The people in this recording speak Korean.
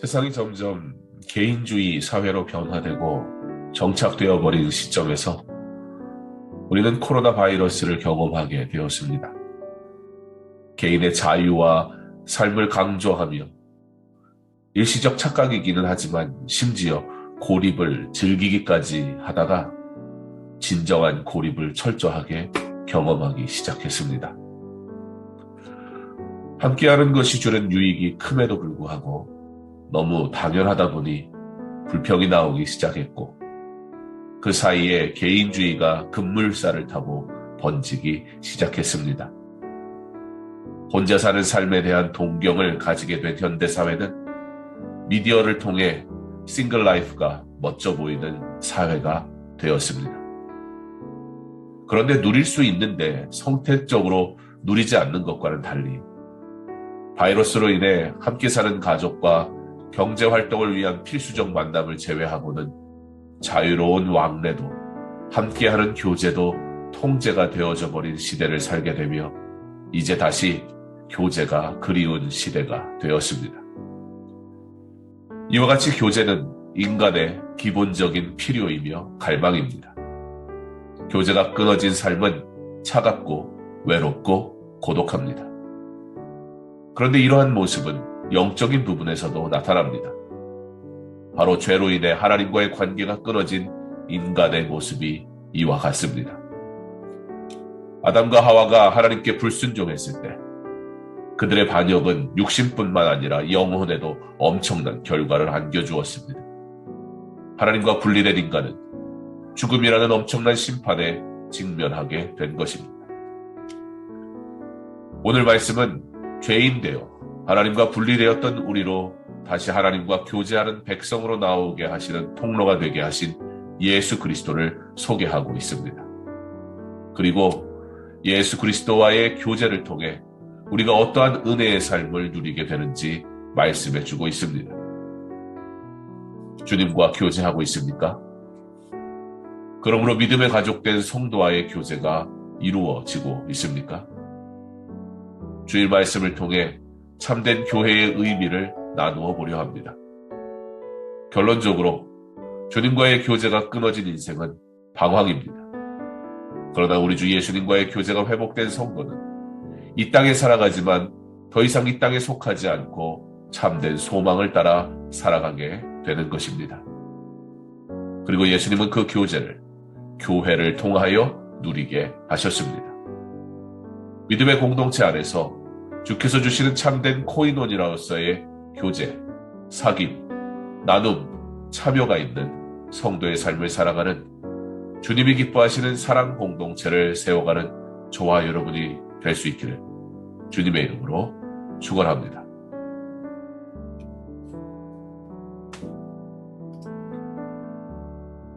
세상이 점점 개인주의 사회로 변화되고 정착되어 버린 시점에서 우리는 코로나 바이러스를 경험하게 되었습니다. 개인의 자유와 삶을 강조하며 일시적 착각이기는 하지만 심지어 고립을 즐기기까지 하다가 진정한 고립을 철저하게 경험하기 시작했습니다. 함께하는 것이 주는 유익이 큼에도 불구하고 너무 당연하다 보니 불평이 나오기 시작했고 그 사이에 개인주의가 급물살을 타고 번지기 시작했습니다. 혼자 사는 삶에 대한 동경을 가지게 된 현대사회는 미디어를 통해 싱글 라이프가 멋져 보이는 사회가 되었습니다. 그런데 누릴 수 있는데 성택적으로 누리지 않는 것과는 달리 바이러스로 인해 함께 사는 가족과 경제 활동을 위한 필수적 만남을 제외하고는 자유로운 왕래도 함께하는 교제도 통제가 되어져 버린 시대를 살게 되며 이제 다시 교제가 그리운 시대가 되었습니다. 이와 같이 교제는 인간의 기본적인 필요이며 갈망입니다. 교제가 끊어진 삶은 차갑고 외롭고 고독합니다. 그런데 이러한 모습은 영적인 부분에서도 나타납니다. 바로 죄로 인해 하나님과의 관계가 끊어진 인간의 모습이 이와 같습니다. 아담과 하와가 하나님께 불순종했을 때 그들의 반역은 육신뿐만 아니라 영혼에도 엄청난 결과를 안겨주었습니다. 하나님과 분리된 인간은 죽음이라는 엄청난 심판에 직면하게 된 것입니다. 오늘 말씀은 죄인 되어 하나님과 분리되었던 우리로 다시 하나님과 교제하는 백성으로 나오게 하시는 통로가 되게 하신 예수 그리스도를 소개하고 있습니다. 그리고 예수 그리스도와의 교제를 통해 우리가 어떠한 은혜의 삶을 누리게 되는지 말씀해 주고 있습니다. 주님과 교제하고 있습니까? 그러므로 믿음에 가족된 성도와의 교제가 이루어지고 있습니까? 주일 말씀을 통해 참된 교회의 의미를 나누어 보려 합니다. 결론적으로 주님과의 교제가 끊어진 인생은 방황입니다. 그러나 우리 주 예수님과의 교제가 회복된 성도는 이 땅에 살아가지만 더 이상 이 땅에 속하지 않고 참된 소망을 따라 살아가게 되는 것입니다. 그리고 예수님은 그 교제를 교회를 통하여 누리게 하셨습니다. 믿음의 공동체 안에서 주께서 주시는 참된 코인원이라로서의 교제, 사귐, 나눔, 참여가 있는 성도의 삶을 살아가는 주님이 기뻐하시는 사랑 공동체를 세워가는 저와 여러분이 될 수 있기를 주님의 이름으로 축원합니다.